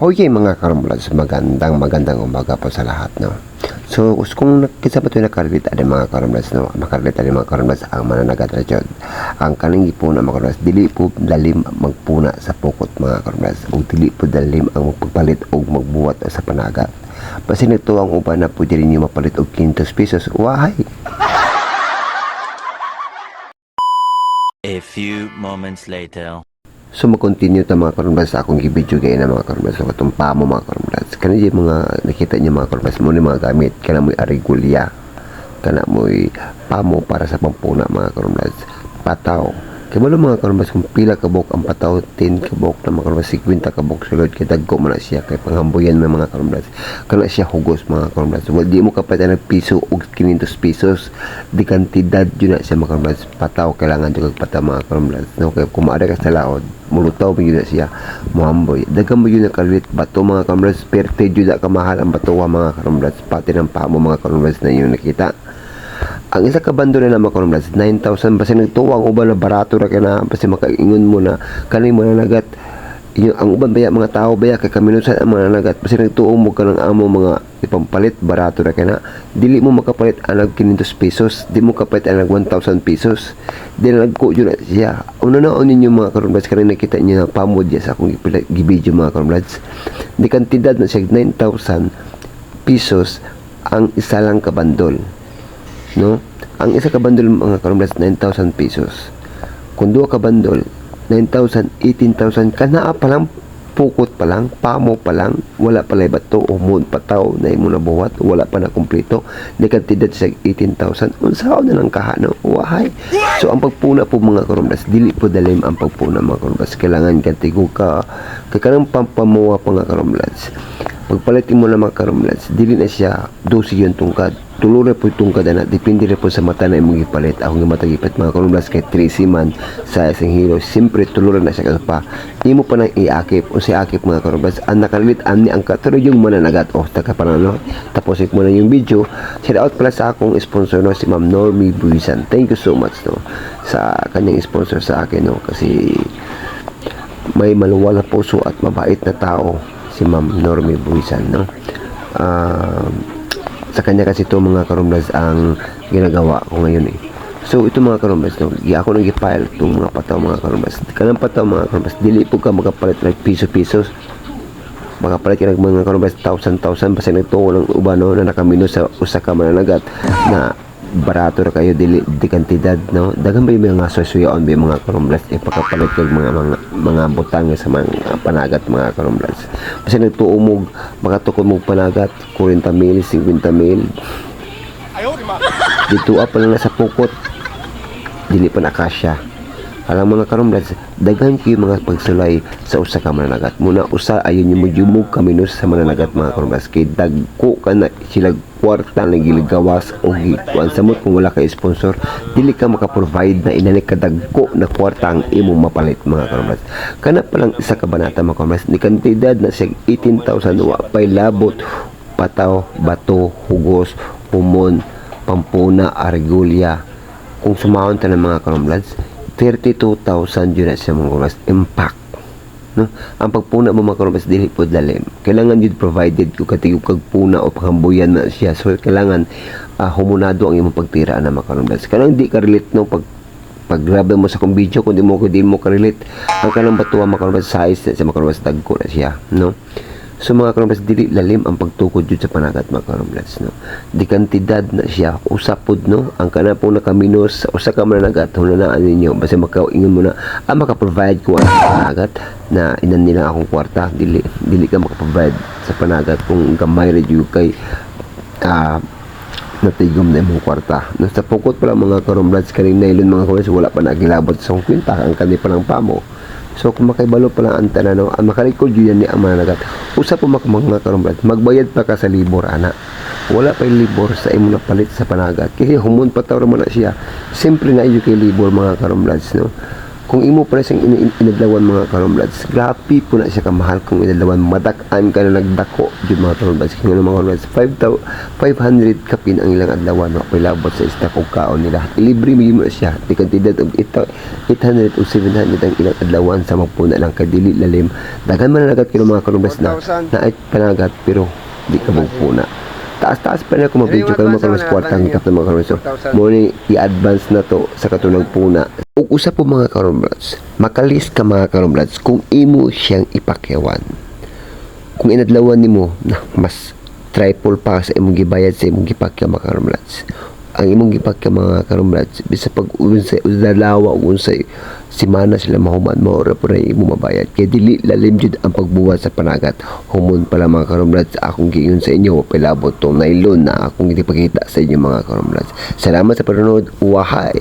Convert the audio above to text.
Hoy mga karamblads, magandang magandang umaga po sa lahat no. So kung nakita ba ito nakarelate ada mga karamblads no, makarelate ada mga karamblads ang mananagat na dyan. Ang kaning ipuna mga karamblads, dili po dalim magpuna sa pukot mga karamblads. O dili po dalim ang magpapalit o magbuwat sa panagat. Basta nito ang uban na po dili niyo mapalit og 500 pesos. Wahay! A few moments later. So mag-continue ta mga karamblas sa akong gibidyo gaya na mga karamblas so katong pamo mga karamblas kana yung mga nakita niyo mga karamblas mo ni mga gamit. Kana mo arigulya kana mo pamo para sa pampuna mga karamblas pataw kay malo mga karamblas kung pila ka bok ang pataw 10 ka bok na mga karamblas 50 ka bok sulod kay dagko man siya kay panghambuyan ng mga karamblas kana siya hugos mga karamblas well, di mo kapitan ng piso og 500 pesos di kantidad yun na siya mga karamblas pataw kailangan jud pataw mga karamblas no kay kumaada ka sa laod mulutaw mo yun na siya muhamboy. Dagan mo yun na kalit bato mga karamblas perte jud na kamahal ang batuwa mga karamblas pati ng pamo mga karamblas na yun nakita ang isa ka bando na naman karon 9,000 basta nagtuwang uban na barato ra kana basta makaingon mo na kani mo na nagat. Yung ang uban baya mga tao baya kay kaminusan ang mga nagat basta nagtuo mo ka ng amo mga ipampalit barato ra kana dili mo makapalit ang nag 500 pesos di mo kapalit ang nag 1,000 pesos. Di na nagko yun na siya. Una na ninyo mga karon kanina nakita niyo na pamod ya sa akong gibidyo mga karon di kantidad na siya 9,000 pesos ang isa lang kabandol no? Ang isa ka bundle mga karamblas 9,000 pesos. Kung duha ka bundle 9,000, 18,000 kana pa lang pukot pa lang, pamo pa lang, wala pa lay bato o moon pataw na imo na buhat, wala pa na kumpleto. Di kantidad sa 18,000. Unsa na lang kaha no? Wahay. So ang pagpuna po mga karamblas, dili po dalim ang pagpuna mga karamblas. Kailangan kantigo ka kay kanang pampamuwa pa nga karamblas. Pagpalit mo na mga karamblas, dili na siya 12 yung tungkad tulure po itong kadana. Depende rin po sa mata na imong gipalit ako nga matagipit mga kanumblas kay 3 man sa isang hero siyempre tulure na siya pa imo pa nang iakip. O si akip mga kanumblas ang nakalilit ani ang katuro yung mananagat. O taka pa no? Tapos ik mo na yung video. Shout out pala sa akong sponsor no? Si Ma'am Normie Buisan. Thank you so much no? Sa kanyang sponsor sa akin no? Kasi may maluwal na puso at mabait na tao si Ma'am Normie Buisan no? Um, sa kanya kasi ito mga karumblas ang ginagawa ko ngayon eh. So ito mga karumblas no, ako nang gi-file itong mga pataw mga karumblas. Kanang pataw mga karumblas, dili po ka makapalit ng piso-pisos. Makapalit ka ng mga karumblas thousand-thousand basta nagtuo ng uban no, na nakamino sa usa ka mananagat na barato ra kayo dili di kantidad no? Dagan ba yung mga susuyaon ba mga karumblas ipakapalit kag mga mga mga butang sa mga panagat mga karumblas kasi nagtuo mo makatukod mo panagat 40 mil 50 mil. Dito pa lang sa pukot. Dili pa nakasya alam mga karumblas daghan kayo mga pagsulay sa usa ka mananagat. Muna usa ayon yung mujumog kaminos sa mananagat mga karumblas kay dagko ka na sila kwarta na giligawas o gikuan sa mo kung wala ka sponsor dili ka maka-provide na inalik ka dagko na kwarta ang imong mapalit mga karumblas kana pa lang isa ka banata mga karumblas ni kantidad na siya 18,000 wa pay labot pataw bato hugos humon pampuna argulya kung sumahon ta ng mga karumblas 32,000 yun siya mga karumblas impact. No? Ang pagpuna mo mga karumblas dili po dalim. Kailangan yun provided kung katigog kag puna o panghambuyan na siya. So kailangan ah, humunado ang imong pagtira na mga karumblas kailangan di ka relate no pag pag grabe mo sa kong video kung di mo di mo ka-relate. Ang kanang batuwa makarumbas size na siya makarumbas dagko na siya no So mga karumblas dili lalim ang pagtukod jud sa panagat mga karumblas no. Di kantidad na siya usapod no ang kana po nakaminos sa usa ka managat hunanaan ninyo basta makaingon mo na ah maka-provide ko ang panagat na inan nila akong kwarta dili dili ka maka-provide sa panagat kung gamay ra jud kay ah natigom na imong kwarta. No, sa pukot pala mga karumblas kaning nailon mga karumblas wala pa nagilabot sa kwinta ang kani pa ng pamo. So kung makaibalo pa lang ang tanano, ang makarecord yun ni ang managat. Usa po mak mga karumblas, magbayad pa ka sa libor ana. Wala pa libor sa imo napalit sa panagat. Kaya humun pa tawra mo na siya. Simple na iyo kay libor mga karumblas no. Kung imo pa siyang in- in- inadlawan mga karomlads grabe po na siya kamahal kung inadlawan. Madak-an ka na nagdako jud mga karomlads kung ano mga karomlads 500 kapin ang ilang adlawan wa pay labot sa stock og kaon nila. Libre mo siya. Di kantidad og ito 800 o 700 ang ilang adlawan sa magpuna lang. Kay dili lalim. Daghan man na nagat kino mga karomlads na 4,000. na ay panagat pero di ka magpuna taas-taas pa na kung mag-video kayo mga karomlads kwartang hitap ng mga karomlads so, 4,000. mo ni i-advance na to sa katunang puna. Usa po mga karomlads makalis ka mga karomlads kung imo siyang ipakyawan. Kung inadlawan nimo na mas triple pa sa imong gibayad sa imong gipakya mga karomlads ang imong gipakya mga karomlads bisa pag unsay udalawa ug unsay simana sila mahuman mo ora po rin imo mabayad. Kay dili lalim jud ang pagbuhat sa panagat. Humon pala mga karomlads akong giingon sa inyo pilabot to nylon na akong gipakita sa inyo mga karomlads salamat sa panonood. Wahay